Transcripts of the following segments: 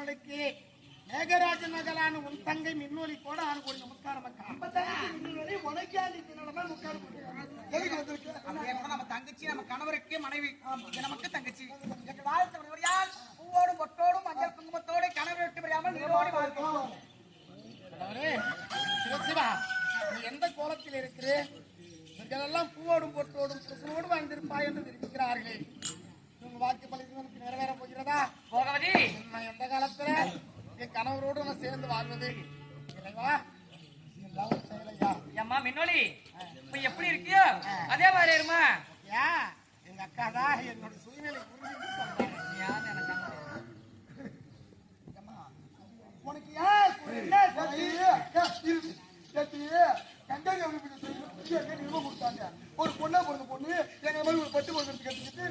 சொந்த அமரகமனுக்கு மேகராஜன் மகளான உன் தங்கை மின்னொலி கூட நமஸ்காரம் அக்கா. அப்படி எப்ப நம்ம தங்கச்சி நம்ம கணவருக்கு மனைவி. நமக்கு தங்கச்சி. பூவோடும் பொட்டோடும் மஞ்சள் குங்குமத்தோடு கணவர் விட்டு பிரியாமல் நீரோடி வாழ்க்கை. அவரே, சிவசிவா நீ எந்த கோலத்தில் இருக்கிறே? இவர்களெல்லாம் பூவோடும் பொட்டோடும் புருஷனோடு வாழ்ந்திருப்பாய் என்று தெரிவிக்கிறார்களே செயலையா அம்மா மின்னொலி இப்ப எப்படி இருக்கியோ? அதே மாதிரி இருமா? எங்க அக்கா தான் என்னோட சூழ்நிலை புரிஞ்சுட்டு சொல்றேன் உனக்கு சத்தி? ஏன் சத்தி? கண்டறி அவங்க இப்படி சொல்லி, புத்தி எங்க நிறுவ கொடுத்தாங்க. ஒரு பொண்ணா பிறந்த பொண்ணு எங்க மாதிரி ஒரு பட்டு போட்டு கட்டிக்கிட்டு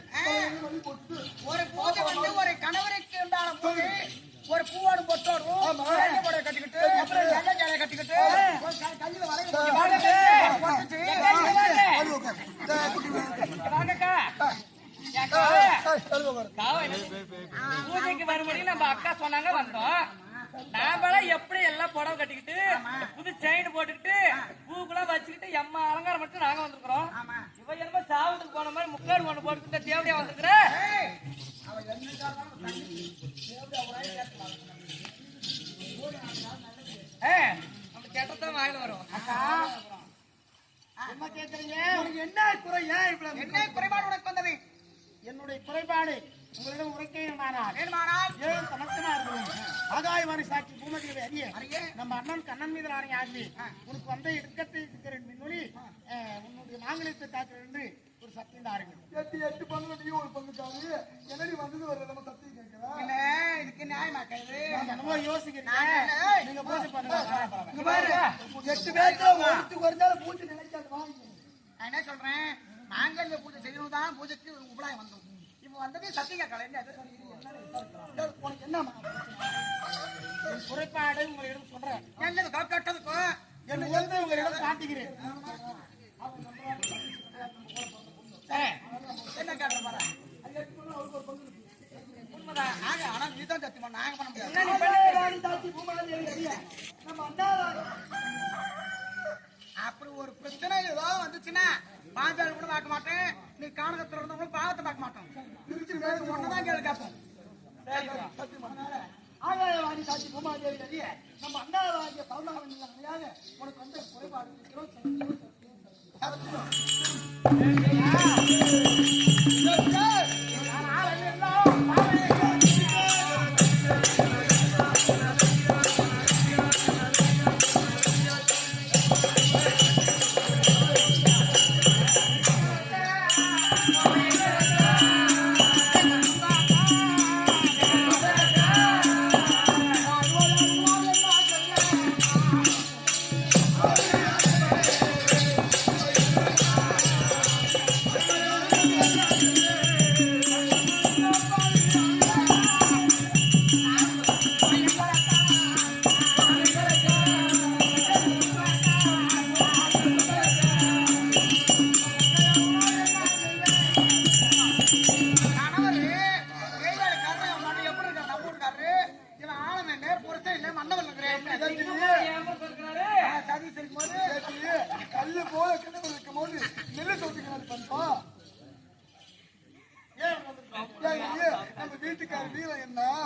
ஒரு பூஜை வந்து ஒரு கணவருக்கு உண்டான பூஜை ஒரு பூவோடு புடவை கட்டிக்கிட்டு அப்புறம் கட்டிக்கிட்டு. கையில? பூஜைக்கு வரும்படி நம்ம அக்கா சொன்னாங்க வந்தோம். நாமெல்லாம் எப்படி எல்லாம் புடவை கட்டிக்கிட்டு புது செயின் போட்டுக்கிட்டு பூக்குலாம் வச்சுக்கிட்டு எம்மா அலங்காரம் மட்டும் நாங்க வந்திருக்கிறோம். இவ என்னமோ சாவத்துக்கு போன மாதிரி முக்காடு ஒண்ணு போட்டுக்கிட்டு தேவடியா வந்திருக்கிற. ஏய், நம்ம கேட்டதான் வாயில வரும். என்ன கேக்குறீங்க? உனக்கு என்ன குறை? ஏன் இவ்வளவு என்ன குறைபாடு உனக்கு வந்தது? என்னுடைய குறைபாடு உங்களிடம் உரைக்கையினானால் வேணுமானால் ஏழு தனத்தினார்களும் ஆகாயவாணி சாட்சி பூமதிகளை அறிய அறிய. நம்ம அண்ணன் கண்ணன் மீது ஆணை ஆகி உனக்கு வந்த இடுக்கத்தை இருக்கிறேன் மின்னொலி அஹ், உன்னுடைய மாங்கலியத்தை காக்கிறேன் என்று ஒரு சத்தியம் தாருங்கள். எட்டு எட்டு பங்கு நீ ஒரு பங்குக்காது என்னடி வந்தது வர நம்ம சத்தியம் கேட்கிறா? இல்ல இதுக்கு நியாயமாக்கா இது நீங்க என்னமோ யோசிக்கிறீங்க நீங்க பூஜை பண்ணுங்க இங்க பாரு. எட்டு பேருக்கு ஒருத்துக்கு வருந்தாலும் பூச்சி நினைக்காது வாங்கி. நான் என்ன சொல்றேன்? மாங்கல்ய பூஜை செய்யணும் தான் பூஜைக்கு உபலாயம் வந்தோம் வந்தது சத்திய என்ன? உனக்கு குறைபாடு உங்களிடம் சொல்றேன். என்னது கட்டதுக்கும் என்னை உங்களிடம் காட்டுகிறேன். என்ன காட்ட உண்மைதான் நாங்க ஆனா நீதான் சத்தியமா? நாங்க பண்ண முடியாது. அப்படி ஒரு பிரச்சனை ஏதோ வந்துச்சுன்னா பாஞ்சாலி கூட பார்க்க மாட்டேன். நீ ஒன்னதான் ஆகாயவாணி சாட்சி பூமாதேவி நம்ம அண்ணாவாகிய பௌர்ணமி அணையாக உனக்கு வந்த குறைபாடு இருக்கிறோம்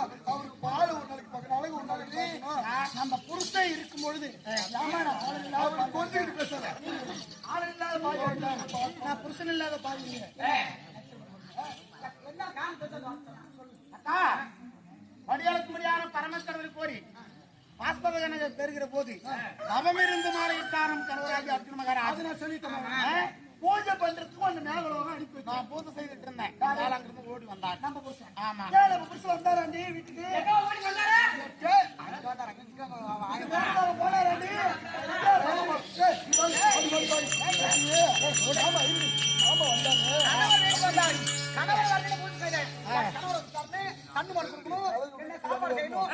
அவருக்கு பால் ஒரு நாளைக்கு பத்து நாளைக்கு ஒரு நாளைக்கு பார்த்தீங்கன்னா, நம்ம புருஷன் இருக்கும் பொழுது அவரு கொஞ்சம் பேசுற ஆள் இல்லாத பாதி நான் புருஷன் இல்லாத பாதி அக்கா படியாளுக்கு முடியாத பரமக்கடவுள் கோரி பாஸ்பத கணக்கு பெறுகிற போது தவமிருந்து மாலையிட்டாரம் கனவராஜி அர்ஜுன மகாராஜ். நான் சொல்லிட்டேன். பூஜை பண்றதுக்கு கொஞ்சம் மேலவளம் அனுப்பி. நான் பூஜை செய்துட்டு இருந்தேன். அதனால அங்கிருந்து ஓடி வந்தார். நம்ம புருஷன். ஆமா. நம்ம புருஷன் வந்தாராண்டி வீட்டுக்கு. அங்க மேலவள போனாராண்டி ஆமா, ஆமா, வந்தாங்க. கணவர் வரணும் பூஜை செய்தேன் கணவர் சாப்பிட்டு கண்ணு மறு கொடுக்கணும். என்ன சாப்பாடு செய்யணும்?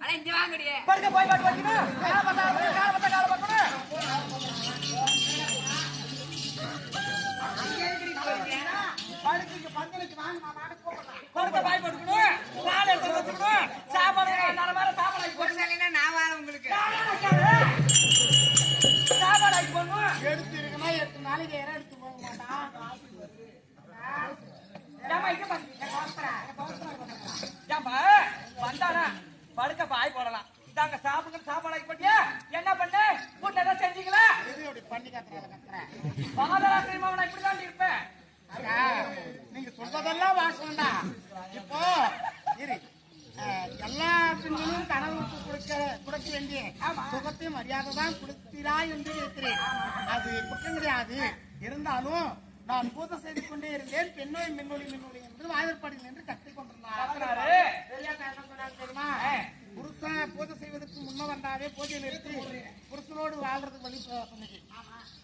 அட இங்க வாங்கடியே படுக்க போய் பாட்டு வைக்கணும் கால பார்த்தா கால பார்த்தா கால பார்க்கணும் படுக்க பாய் போட்டுக்கணும் பால் எடுத்து வச்சுக்கணும். சாப்பாடு நல்ல மாதிரி சாப்பாடு ஆக்கி போட்டு நான் வரேன் உங்களுக்கு. சாப்பாடு ஆக்கி போடணும் எடுத்து எட்டு நாளைக்கு இடம் எடுத்து போக மாட்டான் இங்க பாரு. ஏம்மா வந்தானா? படுக்க பாய் போடலாம். இதாங்க சாப்பிடுங்க. சாப்பாடு ஆக்கி போட்டியா? நான் பூஜை செய்து கொண்டே இருந்தேன். பெண்ணோய் மின்னொளி மின்னொளி என்று வாயிற்பாடில் என்று கற்றுக் கொண்டிருந்தார். தெரியுமா? புருஷன் பூஜை செய்வதற்கு முன்ன வந்தாவே பூஜை நிறுத்தி. புருஷனோடு வாழ்றதுக்கு வழி சொன்னீங்க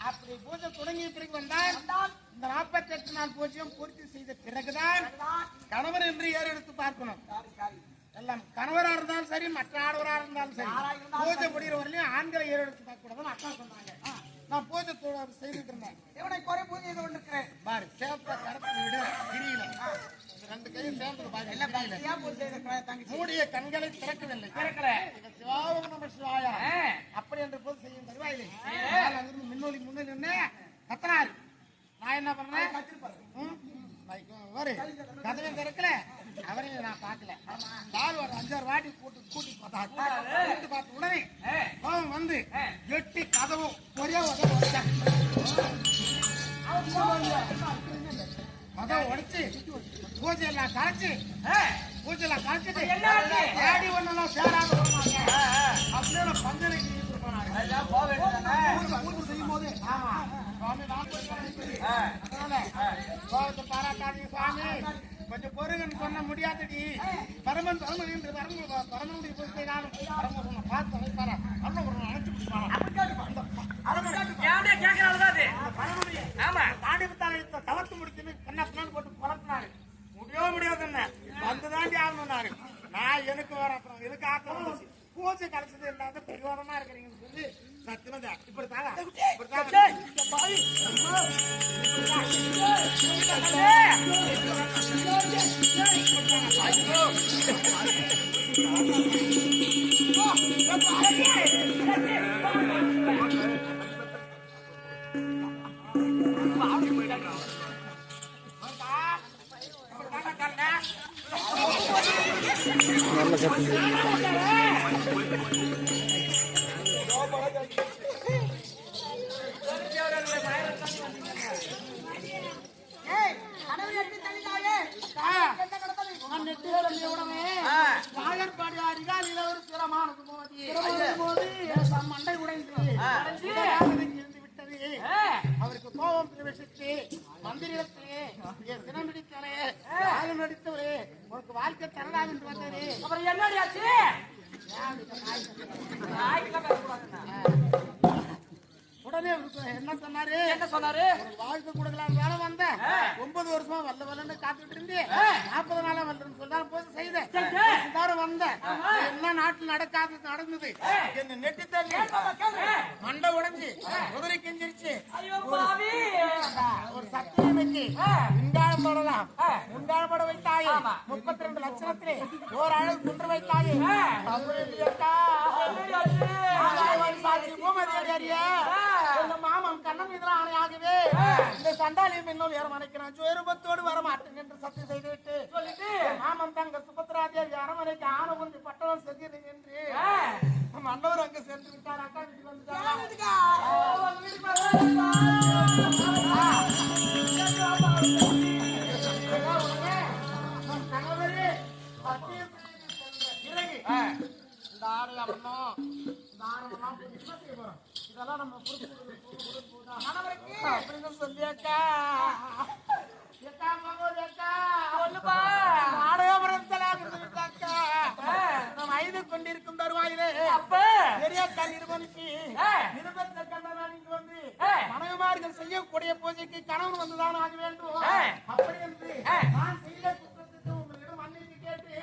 அப்படி பூஜை தொடங்கிய பிறகு வந்தால் இந்த நாற்பத்தி எட்டு நாள் பூஜையும் பூர்த்தி செய்த பிறகுதான் கணவர் என்று ஏறு எடுத்து பார்க்கணும். எல்லாம் கணவரா இருந்தாலும் சரி மற்ற ஆடவரா இருந்தாலும் சரி. பூஜை முடிகிற வரலையும் ஆண்களை ஏறு எடுத்து பார்க்க கூடாதுன்னு அக்கா சொன்னாங்க. நான் பூஜை தொ- செய்துட்டு இருந்தேன் இவனை குறை பூஜை செய்து கொண்டிருக்கிறேன்? பாரு சேப்ப கடத்து விடு. கிரியில ரெண்டு கையும் சேர்ந்து பாரு. மூடிய கண்களை திறக்கவில்லை. திறக்கல. சிவாவும் நம சிவாயா. அப்படி என்று போது செய்யும் தருவாயில்லை. அங்கிருந்து முன்னோடி முன்னே நின்று கத்தனாரு. நான் என்ன பண்ணேன்? கதவை திறக்கல. அவரையும் நான் பார்க்கல. கால் ஒரு அஞ்சாறு வாட்டி கூட்டு கூட்டி பார்த்தா கூட்டி பார்த்த உடனே அவன் வந்து எட்டி கதவு ஒரே உதவ கதவை உடைச்சு. பூஜை எல்லாம் கரைச்சு பூஜை எல்லாம் கரைச்சிட்டு? ஏடி ஒண்ணெல்லாம் சேராத அப்படியே பூஜை செய்யும் போது ஆமா. சுவாமி பாராட்டாதீங்க சுவாமி. கொஞ்சம் பொறுங்கன்னு சொன்ன முடியாதடி. பரமன் பரமன் என்று பரமன் பரமனுடைய பூஜை செய்தாலும் பரமன் பார்த்து வைப்பாரா அண்ணன் ஒரு மண்டை உடைந்து விட்டது அவருக்கு கோபம் பிரவேசித்து மந்திரிடத்திலே என் சினம் பிடித்தவரே ஆயுள் நடித்தவரே உனக்கு வாழ்க்கை தரலாம் என்று வந்தவரே அப்புறம் என்னடி ஆச்சு? நாய்க்கெல்லாம் பேசக்கூடாதுன்னா. உடனே என்ன சொன்னாரு? என்ன சொன்னாரு? வாழ்க்கை கொடுக்கலாம் வந்தேன். ஒன்பது வருஷமா வல்ல வல்லன்னு காத்துட்டு இருந்தேன் நாற்பது நாளா வல்லன்னு சொன்னாரு போது செய்தேன். சுதாரம் வந்தேன். என்ன நாட்டில் நடக்காதது நடந்தது? என்ன நெட்டி தள்ளி மண்டை உடைஞ்சு குதிரை கெஞ்சிருச்சு. ஒரு சத்தியம் வச்சு விண்டாளம் படலாம். விண்டாளம் பட வைத்தாயே. முப்பத்தி ரெண்டு லட்சணத்திலே ஓர் அழகு குன்று வைத்தாயே. பூமதி மாமன் கண்ணன் மீதுல சண்டாளியும் இன்னொரு யாரும் அணைக்கிறான் சுயரூபத்தோடு வர மாட்டேன் என்று சத்தியம் செய்துவிட்டு சொல்லிட்டு? மாமன் தங்க சுபத்ரா தேவி அரண்மனைக்கு ஆன வந்து பட்டணம் செல்கிறேன் என்று. மன்னவர் அங்க சென்று விட்டார். அக்கா வீட்டுக்கு? வந்துட்டாரா கணவரே. இந்த அம்மனோ இதெல்லாம் நம்ம அப்படின்னு சொல்லி அக்கா. அக்கா மகோதரி அக்கா. சொல்லுப்பா. நாடகபுரத்தில் அக்கா. நம் ஐந்து கொண்டிருக்கும் தருவாயிலே. அப்ப. பெரியக்கா நிறுவனுக்கு ஆ. நிருபத்தை கண்டனால் இங்கு வந்து. மனைவிமார்கள் செய்யக்கூடிய பூஜைக்கு கணவன் வந்துதான் ஆக வேண்டும். அப்படி என்று. நான் செய்த குற்றத்துக்கு உங்களிடம் மன்னிப்பு கேட்டு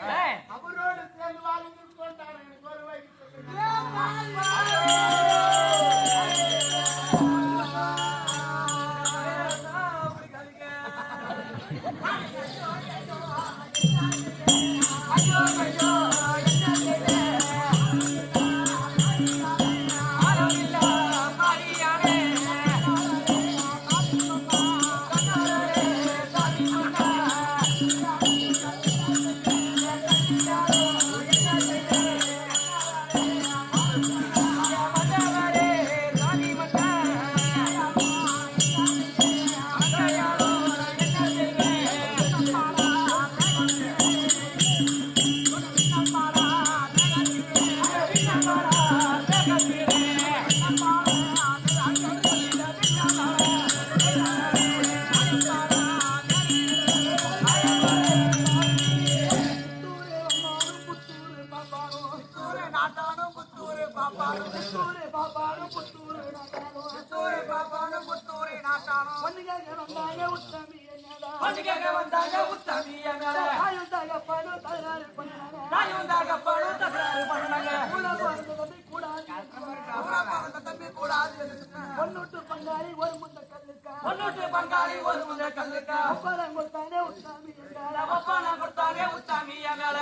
பொண்ணுட்டு பங்காளி ஒரு முந்த கல்லுக்கா. பொண்ணுட்டு பங்காளி ஒரு முத கல்லுக்கா. அப்பறம் கொடுத்தானே உத்தாமி என்றாரா அப்பா நான் கொடுத்தாங்க உத்தமி எங்கள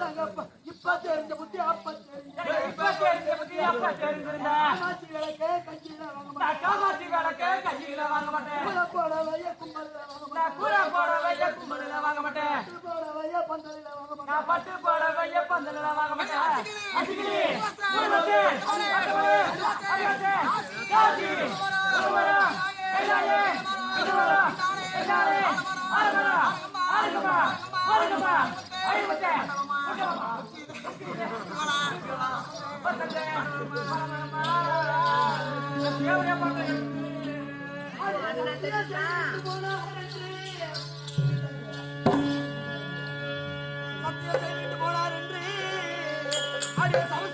தங்கப்பா இப்ப தெரிஞ்ச புத்தி அப்ப தெரிஞ்ச. இப்ப தெரிஞ்ச பத்தி அப்பா தெரிஞ்சிருந்தா. காமாட்சி விளக்கே கையில வாங்க நான் காமாட்சி விளக்கு கையில வாங்க மாட்டேன். மாட்டேன் போட வைய கும்பல்ல வாங்க நான் கூரை போட வைய கும்பலில வாங்க மாட்டேன். மாட்டேன் போட வைய பந்தலில வாங்க மாட்டேன். நான் பட்டு போட வைய பந்தலில வாங்க மாட்டேன். அடிக்கடி உருவத்து, சத்தியம் செய்துட்டு போனார் என்று அடிய சமஸ்த